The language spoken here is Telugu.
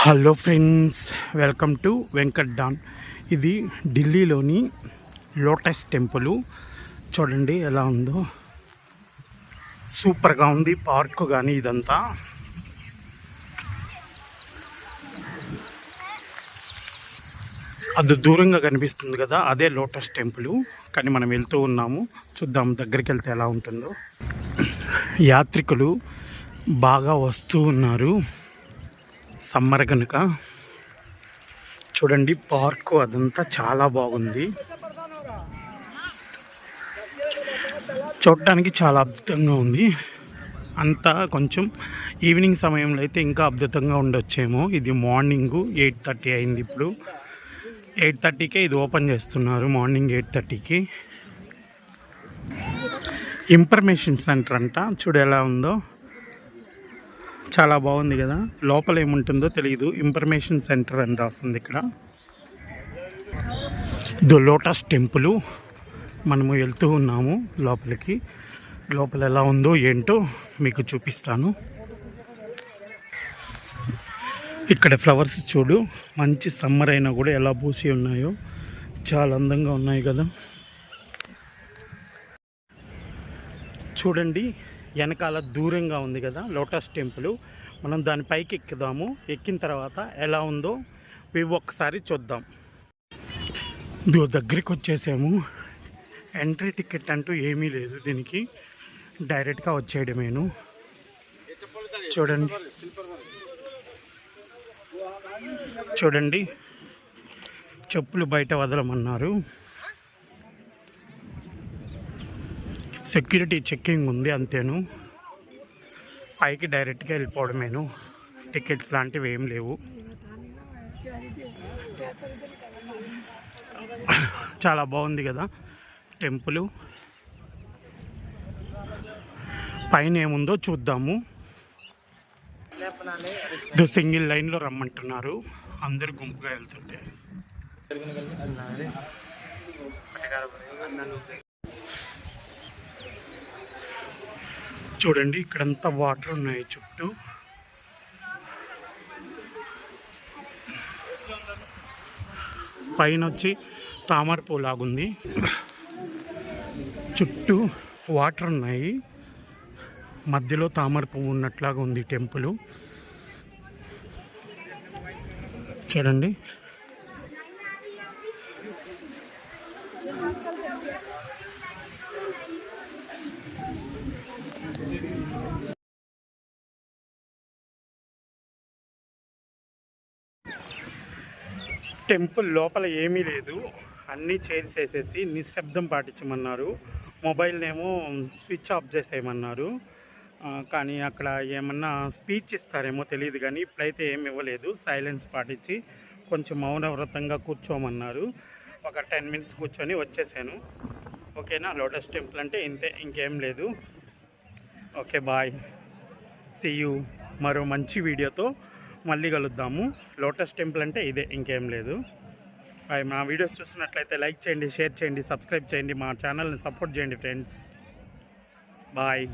Hello friends welcome to Venkat Don. ఇది ఢిల్లీలోని లోటస్ టెంపుల్. చూడండి ఎలా ఉందో. సూపర్గా ఉంది పార్క్ కానీ ఇదంతా. అది దూరంగా కనిపిస్తుంది కదా అదే లోటస్ టెంపుల్. కానీ మనం వెళ్తూ ఉన్నాము చూద్దాం దగ్గరికి వెళ్తే ఎలా ఉంటుందో. యాత్రికులు బాగా వస్తూ ఉన్నారు. సమ్మర్ కనుక. చూడండి పార్కు అదంతా చాలా బాగుంది. చూడటానికి చాలా అద్భుతంగా ఉంది. అంతా కొంచెం ఈవినింగ్ సమయంలో అయితే ఇంకా అద్భుతంగా ఉండొచ్చేమో. ఇది మార్నింగ్ ఎయిట్ థర్టీ అయింది ఇప్పుడు. ఎయిట్ థర్టీకే ఇది ఓపెన్ చేస్తున్నారు మార్నింగ్ ఎయిట్ థర్టీకి. ఇన్ఫర్మేషన్ సెంటర్ అంట చూడు ఎలా ఉందో. చాలా బాగుంది కదా. లోపల ఏముంటుందో తెలియదు ఇన్ఫర్మేషన్ సెంటర్ అని రాస్తుంది ఇక్కడ. ఇది లోటస్ టెంపుల్. మనము వెళ్తూ ఉన్నాము లోపలికి. లోపల ఎలా ఉందో ఏంటో మీకు చూపిస్తాను. ఇక్కడ ఫ్లవర్స్ చూడు. మంచి సమ్మర్ అయినా కూడా ఎలా పూసి ఉన్నాయో. చాలా అందంగా ఉన్నాయి కదా. చూడండి. వెనకాల దూరంగా ఉంది కదా లోటస్ టెంపుల్. మనం దాని పైకి ఎక్కుదాము. ఎక్కిన తర్వాత ఎలా ఉందో ఇవి ఒక్కసారి చూద్దాం. దో దగ్గరికి వచ్చేసాము. ఎంట్రీ టికెట్ అంటూ ఏమీ లేదు దీనికి. డైరెక్ట్గా వచ్చేయడమేను చూడండి. చూడండి. చెప్పులు బయట వదలమన్నారు. సెక్యూరిటీ చెక్కింగ్ ఉంది అంతేను. పైకి డైరెక్ట్గా వెళ్ళిపోవడమేను. టికెట్స్ లాంటివి ఏం లేవు. చాలా బాగుంది కదా టెంపుల్. పైన ఏముందో చూద్దాము. ఇది సింగిల్ లైన్లో రమ్మంటున్నారు. అందరు గుంపుగా వెళ్తుంటే. చూడండి ఇక్కడంతా వాటర్ ఉన్నాయి చుట్టూ. పైన వచ్చి తామర పూలాగుంది చుట్టూ వాటర్ ఉన్నాయి. మధ్యలో తామర పువ్వు ఉన్నట్లాగా ఉంది టెంపుల్. చూడండి. టెంపుల్ లోపల ఏమీ లేదు. అన్నీ చైర్స్ వేసేసి నిశ్శబ్దం పాటించమన్నారు. మొబైల్నేమో స్విచ్ ఆఫ్ చేసేయమన్నారు. కానీ అక్కడ ఏమన్నా స్పీచ్ ఇస్తారేమో తెలియదు కానీ ఇప్పుడైతే ఏమి ఇవ్వలేదు. సైలెన్స్ పాటించి కొంచెం మౌనవ్రతంగా కూర్చోమన్నారు. ఒక టెన్ మినిట్స్ కూర్చొని వచ్చేసాను. ఓకేనా? లోటస్ టెంపుల్ అంటే ఇంతే ఇంకేం లేదు. Okay bye. సీ యూ మరో మంచి వీడియోతో మళ్ళీ కలుద్దాము. లోటస్ టెంపుల్ అంటే ఇదే ఇంకేం లేదు. బాయ్ మా వీడియోస్ చూస్తున్నట్లయితే లైక్ చేయండి షేర్ చేయండి సబ్స్క్రైబ్ చేయండి మా ఛానల్ని సపోర్ట్ చేయండి ఫ్రెండ్స్. బాయ్.